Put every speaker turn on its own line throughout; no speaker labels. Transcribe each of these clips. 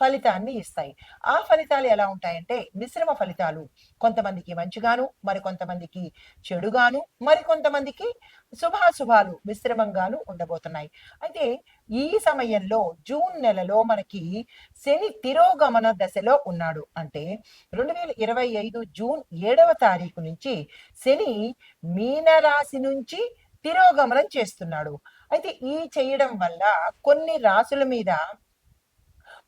ఫలితాన్ని ఇస్తాయి. ఆ ఫలితాలు ఎలా ఉంటాయంటే మిశ్రమ ఫలితాలు. కొంతమందికి మంచిగాను మరి కొంతమందికి చెడుగాను మరికొంతమందికి శుభాశుభాలు మిశ్రమంగాను ఉండబోతున్నాయి. అయితే ఈ సమయంలో జూన్ నెలలో మనకి శని తిరోగమన దశలో ఉన్నాడు. అంటే రెండు వేల ఇరవై ఐదు జూన్ ఏడవ తారీఖు నుంచి శని మీనరాశి నుంచి తిరోగమనం చేస్తున్నాడు. అయితే ఈ చేయడం వల్ల కొన్ని రాసుల మీద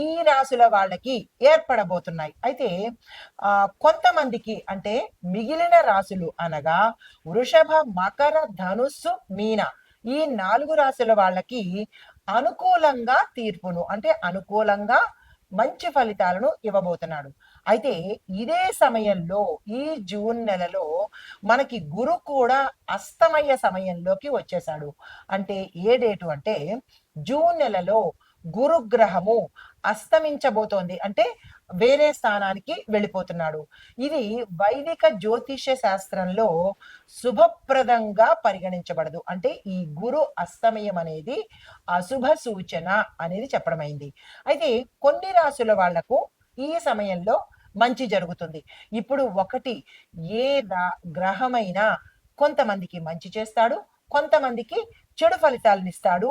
ఈ రాశుల వాళ్ళకి ఏర్పడబోతున్నాయి. అయితే ఆ కొంతమందికి అంటే మిగిలిన రాశులు అనగా వృషభ మకర ధనుస్సు మీన ఈ నాలుగు రాశుల వాళ్ళకి అనుకూలంగా తీర్పును అంటే అనుకూలంగా మంచి ఫలితాలను ఇవ్వబోతున్నాడు. అయితే ఇదే సమయంలో ఈ జూన్ నెలలో మనకి గురు కూడా అస్తమయ సమయంలోకి వచ్చేసాడు అంటే ఏ డేటు అంటే జూన్ నెలలో గురుగ్రహము అస్తమించబోతోంది. అంటే వేరే స్థానానికి వెళ్ళిపోతున్నాడు. ఇది వైదిక జ్యోతిష శాస్త్రంలో శుభప్రదంగా పరిగణించబడదు. అంటే ఈ గురు అస్తమయం అనేది అశుభ సూచన అనేది చెప్పడమైంది. అయితే కొన్ని రాసుల వాళ్ళకు ఈ సమయంలో మంచి జరుగుతుంది. ఇప్పుడు ఒకటి ఏ గ్రహమైనా కొంతమందికి మంచి చేస్తాడు కొంతమందికి చెడు ఫలితాలను ఇస్తాడు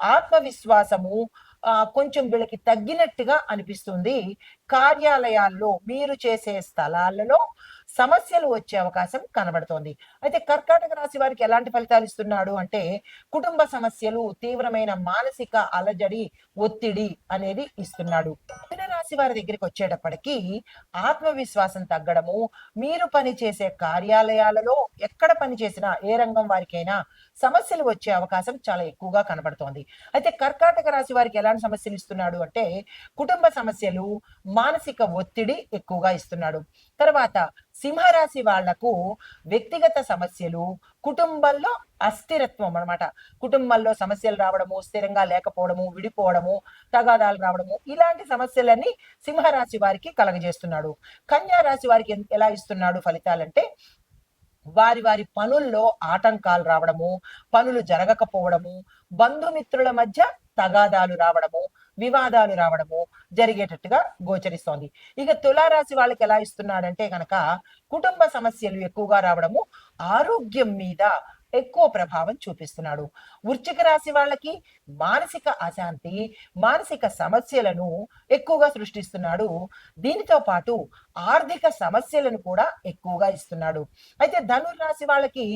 ఆత్మవిశ్వాసము ఆ, కొంచెం వీళ్ళకి తగ్గినట్టుగా అనిపిస్తుంది. కార్యాలయాల్లో మీరు చేసే స్థలాలలో సమస్యలు వచ్చే అవకాశం కనబడుతోంది. అయితే కర్కాటక రాశి వారికి ఎలాంటి ఫలితాలు ఇస్తున్నాడు అంటే కుటుంబ సమస్యలు తీవ్రమైన మానసిక అలజడి ఒత్తిడి అనేది ఇస్తున్నాడు. రాశి వారి దగ్గరికి వచ్చేటప్పటికి ఆత్మవిశ్వాసం తగ్గడము మీరు పని చేసే కార్యాలయాలలో ఎక్కడ పని చేసినా ఏ రంగం వారికైనా సమస్యలు వచ్చే అవకాశం చాలా ఎక్కువగా కనబడుతోంది. అయితే కర్కాటక రాశి వారికి ఎలాంటి సమస్యలు ఇస్తున్నాడు అంటే కుటుంబ సమస్యలు మానసిక ఒత్తిడి ఎక్కువగా ఇస్తున్నాడు. తర్వాత సింహరాశి వాళ్ళకు వ్యక్తిగత సమస్యలు కుటుంబంలో అస్థిరత్వం అనమాట కుటుంబంలో సమస్యలు రావడము స్థిరంగా లేకపోవడము విడిపోవడము తగాదాలు రావడము ఇలాంటి సమస్యలన్నీ సింహరాశి వారికి కలగజేస్తున్నాడు. కన్యా రాశి వారికి ఎలా ఇస్తున్నాడు ఫలితాలంటే వారి వారి పనుల్లో ఆటంకాలు రావడము పనులు జరగకపోవడము బంధుమిత్రుల మధ్య తగాదాలు రావడము వివాదాలు రావడము జరిగేటట్టుగా గోచరిస్తోంది. ఇక తులారాశి వాళ్ళకి ఎలా ఇస్తున్నాడంటే కనుక కుటుంబ సమస్యలు ఎక్కువగా రావడము ఆరోగ్యం మీద ఎక్కువ ప్రభావం చూపిస్తున్నాడు. వృశ్చిక రాశి వాళ్ళకి మానసిక అశాంతి మానసిక సమస్యలను ఎక్కువగా సృష్టిస్తున్నాడు. దీనితో పాటు ఆర్థిక సమస్యలను కూడా ఎక్కువగా ఇస్తున్నాడు. అయితే ధనుర్రాశి వాళ్ళకి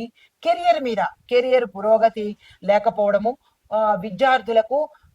కెరియర్ మీద కెరియర్ పురోగతి లేకపోవడము విద్యార్థులకు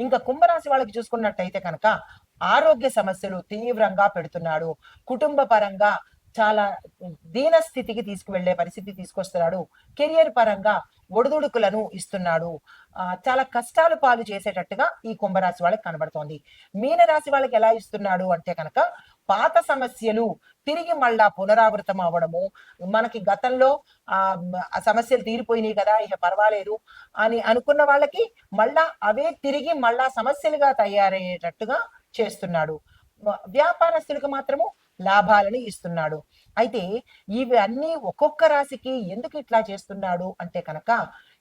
ఇంకా కుంభరాశి వాళ్ళకి చూసుకున్నట్టయితే కనుక ఆరోగ్య సమస్యలు తీవ్రంగా పెడుతున్నాడు. కుటుంబ పరంగా చాలా దీన స్థితికి తీసుకువెళ్ళే పరిస్థితి తీసుకొస్తున్నాడు. కెరియర్ పరంగా ఒడిదుడుకులను ఇస్తున్నాడు. ఆ, చాలా కష్టాలు పాలు చేసేటట్టుగా ఈ కుంభరాశి వాళ్ళకి కనబడుతోంది. మీనరాశి వాళ్ళకి ఎలా ఇస్తున్నాడు అంటే కనుక పాత సమస్యలు తిరిగి మళ్ళా పునరావృతం అవ్వడము. మనకి గతంలో ఆ సమస్యలు తీరిపోయినాయి కదా ఇక పర్వాలేదు అని అనుకున్న వాళ్ళకి మళ్ళా అవే తిరిగి మళ్ళా సమస్యలుగా తయారయ్యేటట్టుగా చేస్తున్నాడు. వ్యాపారస్తులకు మాత్రము లాభాలను ఇస్తున్నాడు. అయితే ఇవి అన్ని ఒక్కొక్క రాశికి ఎందుకు ఇట్లా చేస్తున్నాడు అంటే కనుక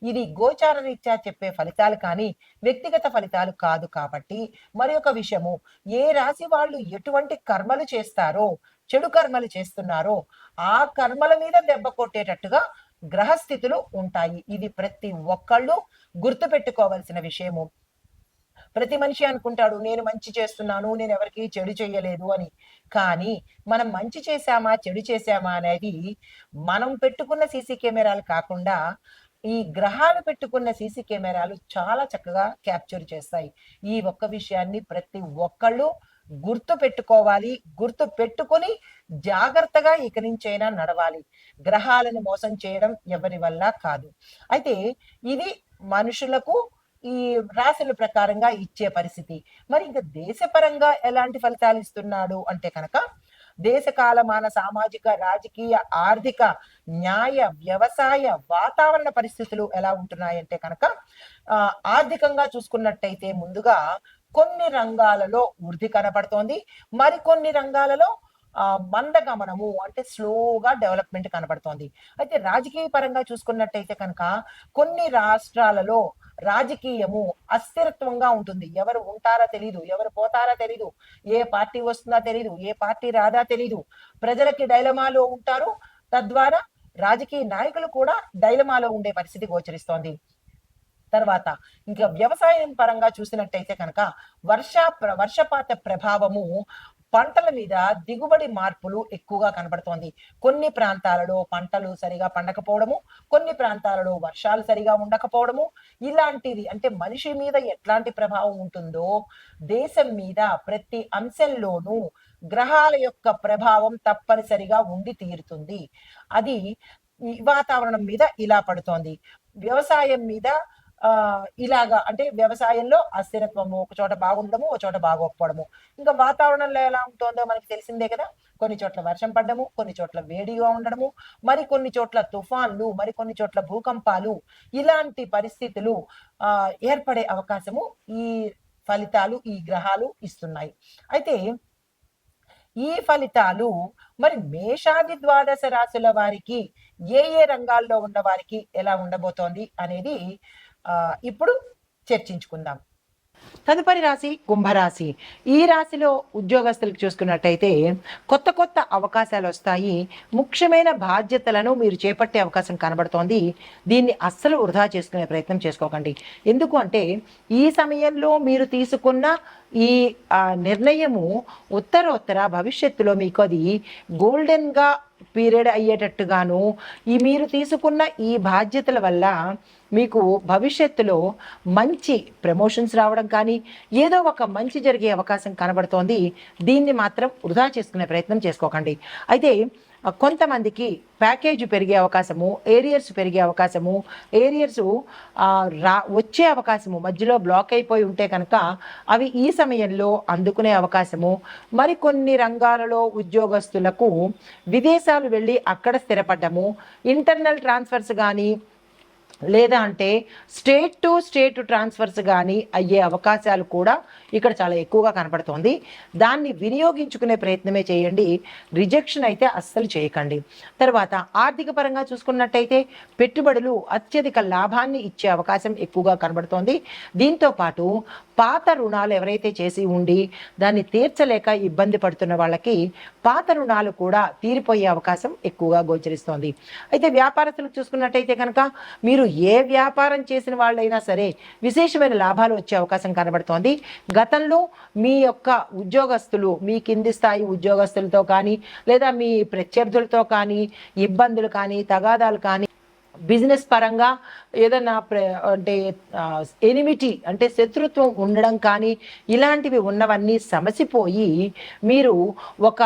ఇది గోచార రీత్యా చెప్పే ఫలితాలు కానీ వ్యక్తిగత ఫలితాలు కాదు కాబట్టి. మరి ఒక విషయము ఏ రాశి వాళ్ళు ఎటువంటి కర్మలు చేస్తారో చెడు కర్మలు చేస్తున్నారో ఆ కర్మల మీద దెబ్బ కొట్టేటట్టుగా గ్రహస్థితులు ఉంటాయి. ఇది ప్రతి ఒక్కళ్ళు గుర్తుపెట్టుకోవాల్సిన విషయము. ప్రతి మనిషి అనుకుంటాడు నేను మంచి చేస్తున్నాను నేను ఎవరికి చెడు చేయలేదు అని. కానీ మనం మంచి చేశామా చెడు చేశామా అనేది మనం పెట్టుకున్న సీసీ కెమెరాలు కాకుండా ఈ గ్రహాలు పెట్టుకున్న సీసీ కెమెరాలు చాలా చక్కగా క్యాప్చర్ చేస్తాయి. ఈ ఒక్క విషయాన్ని ప్రతి ఒక్కళ్ళు గుర్తు పెట్టుకోవాలి. గుర్తు పెట్టుకొని జాగ్రత్తగా ఇక నుంచైనా నడవాలి. గ్రహాలను మోసం చేయడం ఎవరి వల్ల కాదు. అయితే ఇది మనుషులకు ఈ రాశుల ప్రకారంగా ఇచ్చే పరిస్థితి. మరి ఇంకా దేశపరంగా ఎలాంటి ఫలితాలు ఇస్తున్నాడు అంటే కనుక దేశ కాలమాన సామాజిక రాజకీయ ఆర్థిక న్యాయ వ్యవసాయ వాతావరణ పరిస్థితులు ఎలా ఉంటున్నాయంటే కనుక ఆ, ఆర్థికంగా చూసుకున్నట్టయితే ముందుగా కొన్ని రంగాలలో వృద్ధి కనపడుతోంది. మరికొన్ని రంగాలలో ఆ మందగమనము అంటే స్లోగా డెవలప్మెంట్ కనబడుతోంది అయితే రాజకీయ పరంగా చూసుకున్నట్టయితే కనుక కొన్ని రాష్ట్రాలలో రాజకీయము అస్థిరత్వంగా ఉంటుంది. ఎవరు ఉంటారా తెలీదు ఎవరు పోతారా తెలీదు ఏ పార్టీ వస్తుందా తెలీదు ఏ పార్టీ రాదా తెలీదు. ప్రజలకి డైలమాలో ఉంటారు. తద్వారా రాజకీయ నాయకులు కూడా డైలమాలో ఉండే పరిస్థితి గోచరిస్తోంది. తర్వాత ఇంకా వ్యవసాయం పరంగా చూసినట్టయితే కనుక వర్ష ప్ర- వర్షపాత ప్రభావము పంటల మీద దిగుబడి మార్పులు ఎక్కువగా కనబడుతోంది కొన్ని ప్రాంతాలలో పంటలు సరిగా పండకపోవడము కొన్ని ప్రాంతాలలో వర్షాలు సరిగా ఉండకపోవడము. ఇలాంటిది అంటే మనిషి మీద ఎట్లాంటి ప్రభావం ఉంటుందో దేశం మీద ప్రతి అంశంలోనూ గ్రహాల యొక్క ప్రభావం తప్పనిసరిగా ఉండి తీరుతుంది. అది వాతావరణం మీద ఇలా పడుతోంది. వ్యవసాయం మీద ఇలాగా అంటే వ్యవసాయంలో అస్థిరత్వము ఒక చోట బాగుండము ఒక చోట బాగోకపోవడము. ఇంకా వాతావరణంలో ఎలా ఉంటుందో మనకి తెలిసిందే కదా. కొన్ని చోట్ల వర్షం పడ్డము కొన్ని చోట్ల వేడిగా ఉండడము మరి కొన్ని చోట్ల తుఫాన్లు మరి కొన్ని చోట్ల భూకంపాలు ఇలాంటి పరిస్థితులు ఆ ఏర్పడే అవకాశము ఈ ఫలితాలు ఈ గ్రహాలు ఇస్తున్నాయి. అయితే ఈ ఫలితాలు మరి మేషాది ద్వాదశ రాశుల వారికి ఏ ఏ రంగాల్లో ఉన్న వారికి ఎలా ఉండబోతోంది అనేది ఇప్పుడు చర్చించుకుందాం. తదుపరి రాశి కుంభరాశి. ఈ రాశిలో ఉద్యోగస్తులకు చూసుకున్నట్టయితే కొత్త కొత్త అవకాశాలు వస్తాయి. ముఖ్యమైన బాధ్యతలను మీరు చేపట్టే అవకాశం కనబడుతోంది. దీన్ని అస్సలు వృధా చేసుకునే ప్రయత్నం చేసుకోకండి. ఎందుకు అంటే ఈ సమయంలో మీరు తీసుకున్న ఈ నిర్ణయము ఉత్తరోత్తర భవిష్యత్తులో మీకు అది గోల్డెన్గా పీరియడ్ అయ్యేటట్టుగాను ఈ మీరు తీసుకున్న ఈ బాధ్యతల వల్ల మీకు భవిష్యత్తులో మంచి ప్రమోషన్స్ రావడం కానీ ఏదో ఒక మంచి జరిగే అవకాశం కనబడుతోంది. దీన్ని మాత్రం వృధా చేసుకునే ప్రయత్నం చేసుకోకండి. అయితే కొంతమందికి ప్యాకేజ్ పెరిగే అవకాశము ఏరియర్స్ పెరిగే అవకాశము ఏరియర్స్ రా వచ్చే అవకాశము మధ్యలో బ్లాక్ అయిపోయి ఉంటే కనుక అవి ఈ సమయంలో అందుకునే అవకాశము. మరికొన్ని రంగాలలో ఉద్యోగస్తులకు విదేశాలు వెళ్ళి అక్కడ స్థిరపడ్డము ఇంటర్నల్ ట్రాన్స్ఫర్స్ కానీ లేదా అంటే స్టేట్ టు స్టేట్ ట్రాన్స్ఫర్స్ కానీ అయ్యే అవకాశాలు కూడా ఇక్కడ చాలా ఎక్కువగా కనపడుతోంది. దాన్ని వినియోగించుకునే ప్రయత్నమే చేయండి. రిజెక్షన్ అయితే అస్సలు చేయకండి. తర్వాత ఆర్థిక పరంగా చూసుకున్నట్టయితే పెట్టుబడులు అత్యధిక లాభాన్ని ఇచ్చే అవకాశం ఎక్కువగా కనబడుతోంది. దీంతో పాటు పాత రుణాలు ఎవరైతే చేసి ఉండి దాన్ని తీర్చలేక ఇబ్బంది పడుతున్న వాళ్ళకి పాత రుణాలు కూడా తీరిపోయే అవకాశం ఎక్కువగా గోచరిస్తోంది. అయితే వ్యాపారస్తులకు చూసుకున్నట్టయితే కనుక మీరు ఏ వ్యాపారం చేసిన వాళ్ళైనా సరే విశేషమైన లాభాలు వచ్చే అవకాశం కనబడుతోంది. గతంలో మీ యొక్క ఉద్యోగస్తులు మీ కింది స్థాయి ఉద్యోగస్తులతో కానీ లేదా మీ ప్రత్యర్థులతో కానీ ఇబ్బందులు కానీ తగాదాలు కానీ బిజినెస్ పరంగా ఏదైనా ప్ర అంటే ఎనిమిటీ అంటే శత్రుత్వం ఉండడం కానీ ఇలాంటివి ఉన్నవన్నీ సమసిపోయి మీరు ఒక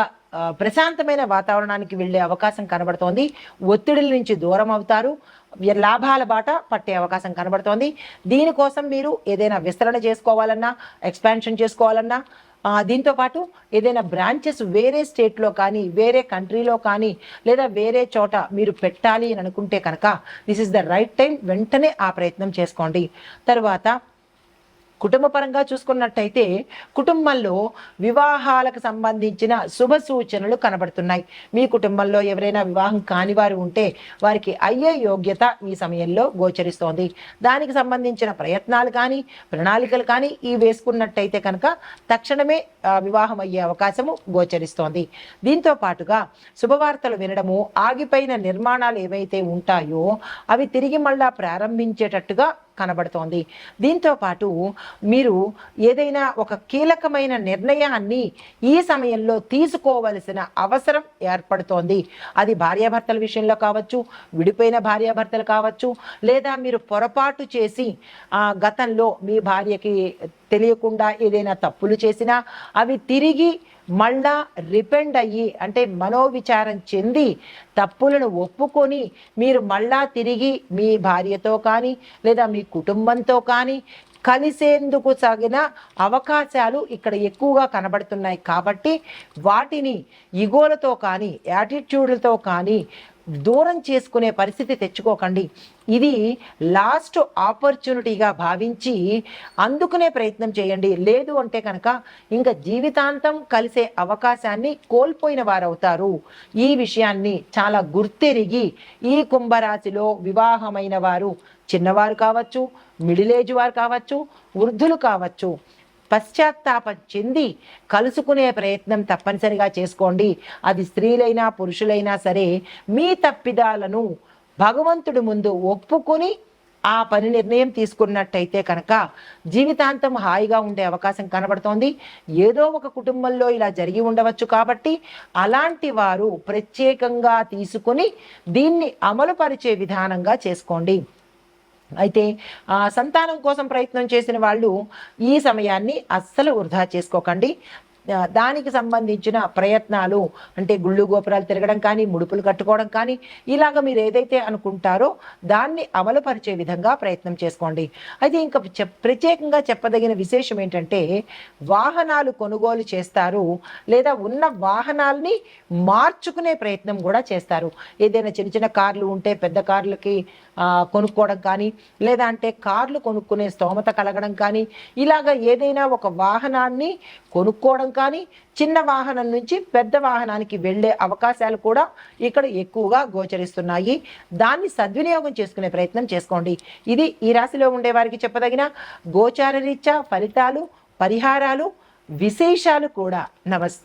ప్రశాంతమైన వాతావరణానికి వెళ్ళే అవకాశం కనబడుతోంది. ఒత్తిడిల నుంచి దూరం అవుతారు. లాభాల బాట పట్టే అవకాశం కనబడుతోంది. దీనికోసం మీరు ఏదైనా విస్తరణ చేసుకోవాలన్నా ఎక్స్పాన్షన్ చేసుకోవాలన్నా దీంతో పాటు ఏదైనా బ్రాంచెస్ వేరే స్టేట్లో కానీ వేరే కంట్రీలో కానీ లేదా వేరే చోట మీరు పెట్టాలి అని అనుకుంటే కనుక this is the right time వెంటనే ఆ ప్రయత్నం చేసుకోండి. తర్వాత కుటుంబ పరంగా చూసుకున్నట్టయితే కుటుంబంలో వివాహాలకు సంబంధించిన శుభ సూచనలు కనబడుతున్నాయి. మీ కుటుంబంలో ఎవరైనా వివాహం కాని వారు ఉంటే వారికి అయ్యే యోగ్యత ఈ సమయంలో గోచరిస్తోంది. దానికి సంబంధించిన ప్రయత్నాలు కానీ ప్రణాళికలు కానీ ఈ వేసుకున్నట్టయితే కనుక తక్షణమే వివాహం అయ్యే అవకాశము గోచరిస్తోంది. దీంతో పాటుగా శుభవార్తలు వినడము ఆగిపోయిన నిర్మాణాలు ఏవైతే ఉంటాయో అవి తిరిగి మళ్ళా ప్రారంభించేటట్టుగా కనబడుతోంది. దీంతో పాటు మీరు ఏదైనా ఒక కీలకమైన నిర్ణయాన్ని ఈ సమయంలో తీసుకోవలసిన అవసరం ఏర్పడుతోంది. అది భార్యాభర్తల విషయంలో కావచ్చు విడిపోయిన భార్యాభర్తలు కావచ్చు లేదా మీరు పొరపాటు చేసి గతంలో మీ భార్యకి తెలియకుండా ఏదైనా తప్పులు చేసినా అవి తిరిగి మళ్ళా రిపెండ్ అయ్యి అంటే మనోవిచారం చెంది తప్పులను ఒప్పుకొని మీరు మళ్ళా తిరిగి మీ భార్యతో కానీ లేదా మీ కుటుంబంతో కానీ కలిసేందుకు తగిన అవకాశాలు ఇక్కడ ఎక్కువగా కనబడుతున్నాయి. కాబట్టి వాటిని ఇగోలతో కానీ యాటిట్యూడ్లతో కానీ దూరం చేసుకునే పరిస్థితి తెచ్చుకోకండి. ఇది లాస్ట్ ఆపర్చునిటీగా భావించి అందుకునే ప్రయత్నం చేయండి. లేదు అంటే కనుక ఇంకా జీవితాంతం కలిసే అవకాశాన్ని కోల్పోయిన వారవుతారు. ఈ విషయాన్ని చాలా గుర్తెరిగి ఈ కుంభరాశిలో వివాహమైన వారు చిన్నవారు కావచ్చు మిడిల్ ఏజ్ వారు కావచ్చు వృద్ధులు కావచ్చు పశ్చాత్తాపం చెంది కలుసుకునే ప్రయత్నం తప్పనిసరిగా చేసుకోండి. అది స్త్రీలైనా పురుషులైనా సరే మీ తప్పిదాలను భగవంతుడి ముందు ఒప్పుకొని ఆ పని నిర్ణయం తీసుకున్నట్టయితే కనుక జీవితాంతం హాయిగా ఉండే అవకాశం కనబడుతోంది. ఏదో ఒక కుటుంబంలో ఇలా జరిగి ఉండవచ్చు కాబట్టి అలాంటి వారు ప్రత్యేకంగా తీసుకుని దీన్ని అమలుపరిచే విధానంగా చేసుకోండి. అయితే ఆ, సంతానం కోసం ప్రయత్నం చేసిన వాళ్ళు ఈ సమయాన్ని అస్సలు వృధా చేసుకోకండి. దానికి సంబంధించిన ప్రయత్నాలు అంటే గుళ్ళు గోపురాలు తిరగడం కానీ ముడుపులు కట్టుకోవడం కానీ ఇలాగ మీరు ఏదైతే అనుకుంటారో దాన్ని అమలుపరిచే విధంగా ప్రయత్నం చేసుకోండి. అయితే ఇంకా చెప్- ప్రత్యేకంగా చెప్పదగిన విశేషం ఏంటంటే వాహనాలు కొనుగోలు చేస్తారు లేదా ఉన్న వాహనాల్ని మార్చుకునే ప్రయత్నం కూడా చేస్తారు. ఏదైనా చిన్న చిన్న కార్లు ఉంటే పెద్ద కార్లకి కొనుక్కోవడం కానీ లేదా అంటే కార్లు కొనుక్కునే స్తోమత కలగడం కానీ ఇలాగ ఏదైనా ఒక వాహనాన్ని కొనుక్కోవడం కానీ చిన్న వాహనం నుంచి పెద్ద వాహనానికి వెళ్ళే అవకాశాలు కూడా ఇక్కడ ఎక్కువగా గోచరిస్తున్నాయి. దాన్ని సద్వినియోగం చేసుకునే ప్రయత్నం చేసుకోండి. ఇది ఈ రాశిలో ఉండే వారికి చెప్పదగిన గోచారరీత్యా ఫలితాలు పరిహారాలు విశేషాలు కూడా. నమస్తే.